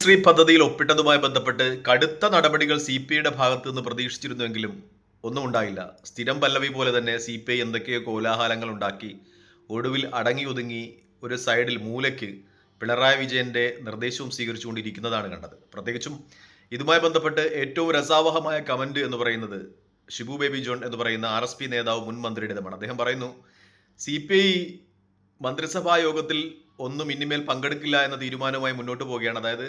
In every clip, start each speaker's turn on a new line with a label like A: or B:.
A: ശ്രീ പദ്ധതിയിൽ ഒപ്പിട്ടതുമായി ബന്ധപ്പെട്ട് കടുത്ത നടപടികൾ സി പി ഐയുടെ ഭാഗത്ത് നിന്ന് പ്രതീക്ഷിച്ചിരുന്നുവെങ്കിലും ഒന്നും ഉണ്ടായില്ല. സ്ഥിരം പല്ലവി പോലെ തന്നെ സി പി ഐ എന്തൊക്കെയോ കോലാഹലങ്ങൾ ഉണ്ടാക്കി. ഒടുവിൽ അടങ്ങി ഒതുങ്ങി ഒരു സൈഡിൽ മൂലയ്ക്ക് പിണറായി വിജയന്റെ നിർദ്ദേശവും സ്വീകരിച്ചുകൊണ്ടിരിക്കുന്നതാണ് കണ്ടത്. പ്രത്യേകിച്ചും ഇതുമായി ബന്ധപ്പെട്ട് ഏറ്റവും രസാവഹമായ കമന്റ് എന്ന് പറയുന്നത് ഷിബു ബേബി ജോൺ എന്ന് പറയുന്ന ആർ എസ് പി നേതാവ് മുൻ മന്ത്രിയുടേതുമാണ്. അദ്ദേഹം പറയുന്നു സി പി ഐ മന്ത്രിസഭാ യോഗത്തിൽ ഒന്നും ഇനിമേൽ പങ്കെടുക്കില്ല എന്ന തീരുമാനവുമായി മുന്നോട്ട് പോവുകയാണ്. അതായത്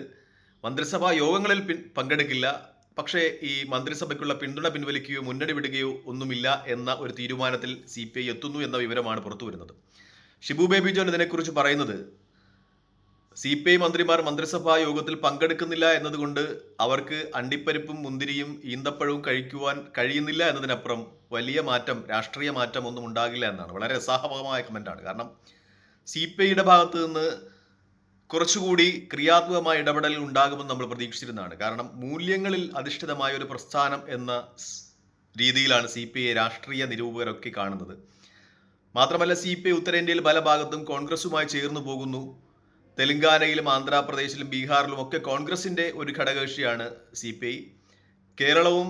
A: മന്ത്രിസഭാ യോഗങ്ങളിൽ പങ്കെടുക്കില്ല. പക്ഷേ ഈ മന്ത്രിസഭയ്ക്കുള്ള പിന്തുണ പിൻവലിക്കുകയോ മുന്നണി വിടുകയോ ഒന്നുമില്ല എന്ന ഒരു തീരുമാനത്തിൽ സി പി ഐ എത്തുന്നു എന്ന വിവരമാണ് പുറത്തു വരുന്നത്. ഷിബു ബേബി ജോൺ ഇതിനെക്കുറിച്ച് പറയുന്നത് സി പി ഐ മന്ത്രിമാർ മന്ത്രിസഭാ യോഗത്തിൽ പങ്കെടുക്കുന്നില്ല എന്നതുകൊണ്ട് അവർക്ക് അണ്ടിപ്പരിപ്പും മുന്തിരിയും ഈന്തപ്പഴവും കഴിക്കുവാൻ കഴിയുന്നില്ല എന്നതിനപ്പുറം വലിയ മാറ്റം രാഷ്ട്രീയ മാറ്റം ഒന്നും ഉണ്ടാകില്ല എന്നാണ്. വളരെ രസാഹമായ കമന്റാണ് കാരണം സി പി ഐയുടെ ഭാഗത്ത് നിന്ന് കുറച്ചുകൂടി ക്രിയാത്മകമായ ഇടപെടൽ ഉണ്ടാകുമെന്ന് നമ്മൾ പ്രതീക്ഷിച്ചിരുന്നതാണ്. കാരണം മൂല്യങ്ങളിൽ അധിഷ്ഠിതമായ ഒരു പ്രസ്ഥാനം എന്ന രീതിയിലാണ് സി പി ഐ രാഷ്ട്രീയ നിരൂപകരൊക്കെ കാണുന്നത്. മാത്രമല്ല സി പി ഐ ഉത്തരേന്ത്യയിൽ പല ഭാഗത്തും കോൺഗ്രസുമായി ചേർന്നു പോകുന്നു. തെലങ്കാനയിലും ആന്ധ്രാപ്രദേശിലും ബീഹാറിലും ഒക്കെ കോൺഗ്രസിന്റെ ഒരു ഘടകകക്ഷിയാണ് സി പി ഐ. കേരളവും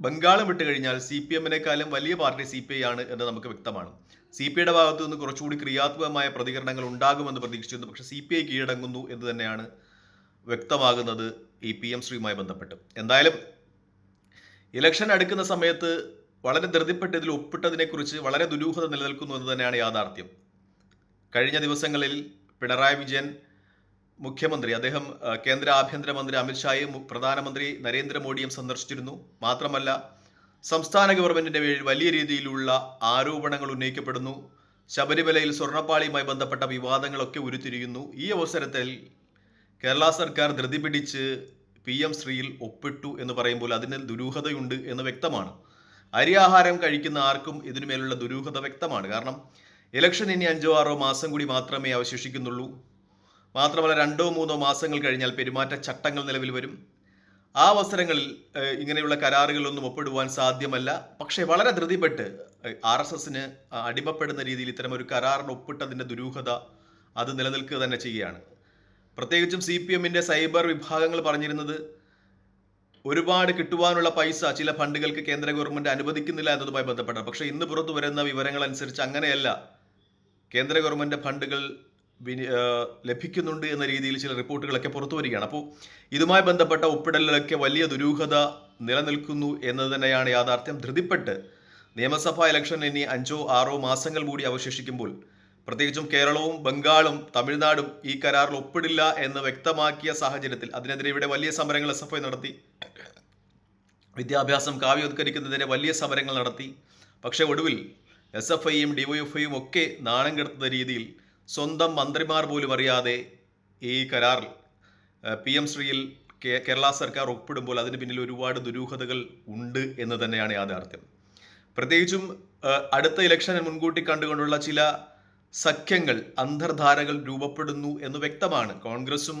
A: ബംഗാളും വിട്ടുകഴിഞ്ഞാൽ സി പി എമ്മിനേക്കാളും വലിയ പാർട്ടി സി പി ഐ ആണ് എന്ന് നമുക്ക് വ്യക്തമാണ്. സി പി ഐയുടെ ഭാഗത്തു നിന്ന് കുറച്ചുകൂടി ക്രിയാത്മകമായ പ്രതികരണങ്ങൾ ഉണ്ടാകുമെന്ന് പ്രതീക്ഷിച്ചിരുന്നു. പക്ഷേ സി പി ഐ കീഴടങ്ങുന്നു എന്ന് തന്നെയാണ് വ്യക്തമാകുന്നത് ഈ പി എം ശ്രീയുമായി ബന്ധപ്പെട്ട്. എന്തായാലും ഇലക്ഷൻ അടുക്കുന്ന സമയത്ത് വളരെ ധൃതിപ്പെട്ട് ഇതിൽ ഒപ്പിട്ടതിനെക്കുറിച്ച് വളരെ ദുരൂഹത നിലനിൽക്കുന്നു എന്ന് തന്നെയാണ് യാഥാർത്ഥ്യം. കഴിഞ്ഞ ദിവസങ്ങളിൽ പിണറായി വിജയൻ മുഖ്യമന്ത്രി അദ്ദേഹം കേന്ദ്ര ആഭ്യന്തരമന്ത്രി അമിത്ഷായും പ്രധാനമന്ത്രി നരേന്ദ്രമോദിയും സന്ദർശിച്ചിരുന്നു. മാത്രമല്ല സംസ്ഥാന ഗവൺമെന്റിന്റെ പേരിൽ വലിയ രീതിയിലുള്ള ആരോപണങ്ങൾ ഉന്നയിക്കപ്പെടുന്നു. ശബരിമലയിൽ സ്വർണപ്പാളിയുമായി ബന്ധപ്പെട്ട വിവാദങ്ങളൊക്കെ ഉരുത്തിരിയുന്നു. ഈ അവസരത്തിൽ കേരള സർക്കാർ ധൃതി പിടിച്ച് പി എം ശ്രീയിൽ ഒപ്പിട്ടു എന്ന് പറയുമ്പോൾ അതിന് ദുരൂഹതയുണ്ട് എന്ന് വ്യക്തമാണ്. അരിയാഹാരം കഴിക്കുന്ന ആർക്കും ഇതിനുമേലുള്ള ദുരൂഹത വ്യക്തമാണ്. കാരണം ഇലക്ഷൻ ഇനി അഞ്ചോ ആറോ മാസം കൂടി മാത്രമേ അവശേഷിക്കുന്നുള്ളൂ. മാത്രമല്ല രണ്ടോ മൂന്നോ മാസങ്ങൾ കഴിഞ്ഞാൽ പെരുമാറ്റ ചട്ടങ്ങൾ നിലവിൽ വരും. ആ അവസരങ്ങളിൽ ഇങ്ങനെയുള്ള കരാറുകളൊന്നും ഒപ്പിടുവാൻ സാധ്യമല്ല. പക്ഷേ വളരെ ധൃതിപ്പെട്ട് ആർ എസ് എസിന് അടിമപ്പെടുന്ന രീതിയിൽ ഇത്തരം ഒരു കരാറിന് ഒപ്പിട്ടതിന്റെ ദുരൂഹത അത് നിലനിൽക്കുക തന്നെ ചെയ്യുകയാണ്. പ്രത്യേകിച്ചും സി പി എമ്മിന്റെ സൈബർ വിഭാഗങ്ങൾ പറഞ്ഞിരുന്നത് ഒരുപാട് കിട്ടുവാനുള്ള പൈസ ചില ഫണ്ടുകൾക്ക് കേന്ദ്ര ഗവൺമെന്റ് അനുവദിക്കുന്നില്ല എന്നതുമായി ബന്ധപ്പെട്ടാണ്. പക്ഷേ ഇന്ന് പുറത്തു വരുന്ന വിവരങ്ങൾ അനുസരിച്ച് അങ്ങനെയല്ല. കേന്ദ്ര ഗവൺമെന്റ് ഫണ്ടുകൾ ലഭിക്കുന്നുണ്ട് എന്ന രീതിയിൽ ചില റിപ്പോർട്ടുകളൊക്കെ പുറത്തു വരികയാണ്. അപ്പോൾ ഇതുമായി ബന്ധപ്പെട്ട ഒപ്പിടലിലൊക്കെ വലിയ ദുരൂഹത നിലനിൽക്കുന്നു എന്നത് തന്നെയാണ് യാഥാർത്ഥ്യം. ധൃതിപ്പെട്ട് നിയമസഭാ ഇലക്ഷൻ ഇനി അഞ്ചോ ആറോ മാസങ്ങൾ കൂടി അവശേഷിക്കുമ്പോൾ പ്രത്യേകിച്ചും കേരളവും ബംഗാളും തമിഴ്നാടും ഈ കരാറിൽ ഒപ്പിടില്ല എന്ന് വ്യക്തമാക്കിയ സാഹചര്യത്തിൽ അതിനെതിരെ ഇവിടെ വലിയ സമരങ്ങൾ എസ് എഫ് ഐ നടത്തി. വിദ്യാഭ്യാസം കാവ്യവത്കരിക്കുന്നതിനെ വലിയ സമരങ്ങൾ നടത്തി. പക്ഷേ ഒടുവിൽ എസ് എഫ് ഐയും ഡിവൈഎഫ്ഐയും ഒക്കെ നാണം കെടുത്തുന്ന രീതിയിൽ സ്വന്തം മന്ത്രിമാർ പോലും അറിയാതെ ഈ കരാറിൽ പി എം ശ്രീയിൽ കേരള സർക്കാർ ഒപ്പിടുമ്പോൾ അതിന് പിന്നിൽ ഒരുപാട് ദുരൂഹതകൾ ഉണ്ട് എന്ന് തന്നെയാണ് യാഥാർത്ഥ്യം. പ്രത്യേകിച്ചും അടുത്ത ഇലക്ഷനെ മുൻകൂട്ടി കണ്ടുകൊണ്ടുള്ള ചില സഖ്യങ്ങൾ അന്തർധാരകൾ രൂപപ്പെടുന്നു എന്ന് വ്യക്തമാണ്. കോൺഗ്രസും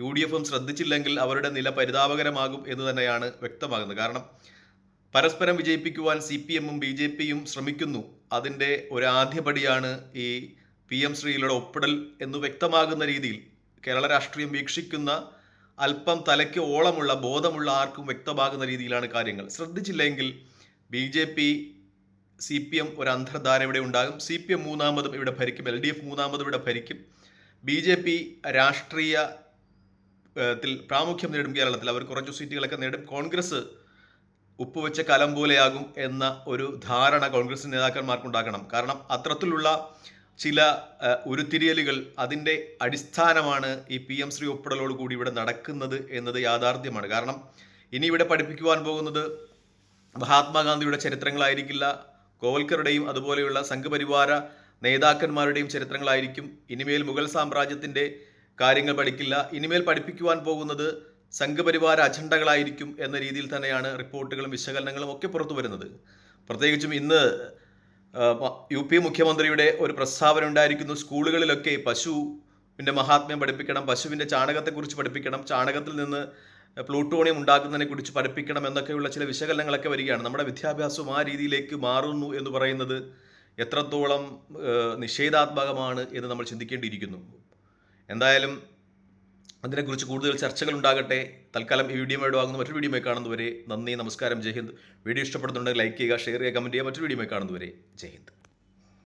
A: യു ഡി എഫും ശ്രദ്ധിച്ചില്ലെങ്കിൽ അവരുടെ നില പരിതാപകരമാകും എന്ന് തന്നെയാണ് വ്യക്തമാകുന്നത്. കാരണം പരസ്പരം വിജയിപ്പിക്കുവാൻ സി പി എമ്മും ബി ജെ പിയും ശ്രമിക്കുന്നു. അതിന്റെ ഒരു ആദ്യപടിയാണ് ഈ പി എം ശ്രീയിലൂടെ ഒപ്പിടൽ എന്ന് വ്യക്തമാകുന്ന രീതിയിൽ കേരള രാഷ്ട്രീയം വീക്ഷിക്കുന്ന അല്പം തലയ്ക്ക് ഓളമുള്ള ബോധമുള്ള ആർക്കും വ്യക്തമാകുന്ന രീതിയിലാണ് കാര്യങ്ങൾ. ശ്രദ്ധിച്ചില്ലെങ്കിൽ B J P C P M ഒരു അന്തർധാര ഇവിടെ ഉണ്ടാകും. സി പി എം മൂന്നാമതും ഇവിടെ ഭരിക്കും. എൽ ഡി എഫ് മൂന്നാമതും ഇവിടെ ഭരിക്കും. ബി ജെ പി രാഷ്ട്രീയ ത്തിൽ പ്രാമുഖ്യം നേടും കേരളത്തിൽ. അവർ കുറച്ച് സീറ്റുകളൊക്കെ നേടും. കോൺഗ്രസ് ഉപ്പുവെച്ച കലം പോലെയാകും എന്ന ഒരു ധാരണ കോൺഗ്രസ് നേതാക്കന്മാർക്കുണ്ടാക്കണം കാരണം അത്തരത്തിലുള്ള ചില ഉരുത്തിരിയലുകൾ അതിന്റെ അടിസ്ഥാനമാണ് ഈ പി എം ശ്രീ ഒപ്പിടലോട് കൂടി ഇവിടെ നടക്കുന്നത് എന്നത് യാഥാർത്ഥ്യമാണ്. കാരണം ഇനി ഇവിടെ പഠിപ്പിക്കുവാൻ പോകുന്നത് മഹാത്മാഗാന്ധിയുടെ ചരിത്രങ്ങളായിരിക്കില്ല കോവൽക്കറുടെയും അതുപോലെയുള്ള സംഘപരിവാര നേതാക്കന്മാരുടെയും ചരിത്രങ്ങളായിരിക്കും. ഇനിമേൽ മുഗൾ സാമ്രാജ്യത്തിന്റെ കാര്യങ്ങൾ പഠിക്കില്ല. ഇനിമേൽ പഠിപ്പിക്കുവാൻ പോകുന്നത് സംഘപരിവാര അജണ്ടകളായിരിക്കും എന്ന രീതിയിൽ തന്നെയാണ് റിപ്പോർട്ടുകളും വിശകലനങ്ങളും ഒക്കെ പുറത്തു വരുന്നത്. പ്രത്യേകിച്ചും ഇന്ന് യു പി മുഖ്യമന്ത്രിയുടെ ഒരു പ്രസ്താവന ഉണ്ടായിരിക്കുന്നു. സ്കൂളുകളിലൊക്കെ പശുവിന്റെ മഹാത്മ്യം പഠിപ്പിക്കണം പശുവിന്റെ ചാണകത്തെക്കുറിച്ച് പഠിപ്പിക്കണം ചാണകത്തിൽ നിന്ന് പ്ലൂട്ടോണിയം ഉണ്ടാക്കുന്നതിനെ കുറിച്ച് പഠിപ്പിക്കണം എന്നൊക്കെയുള്ള ചില വിശകലനങ്ങളൊക്കെ വരികയാണ്. നമ്മുടെ വിദ്യാഭ്യാസവും ആ രീതിയിലേക്ക് മാറുന്നു എന്ന് പറയുന്നത് എത്രത്തോളം നിഷേധാത്മകമാണ് എന്ന് നമ്മൾ ചിന്തിക്കേണ്ടിയിരിക്കുന്നു. എന്തായാലും അതിനെക്കുറിച്ച് കൂടുതൽ ചർച്ചകൾ ഉണ്ടാകട്ടെ തൽക്കാലം ഈ വീഡിയോ വാങ്ങുന്ന മറ്റൊരു വീഡിയോ കാണുന്നവരെ നന്ദി നമസ്കാരം ജയ് ഹിന്ദ്. വീഡിയോ ഇഷ്ടപ്പെടുന്നുണ്ടെങ്കിൽ ലൈക്ക് ചെയ്യുക ഷെയർ ചെയ്യുക കമന്റ് ചെയ്യുക. മറ്റൊരു വീഡിയോ കാണുന്നവരെ ജയ് ഹിന്ദ്.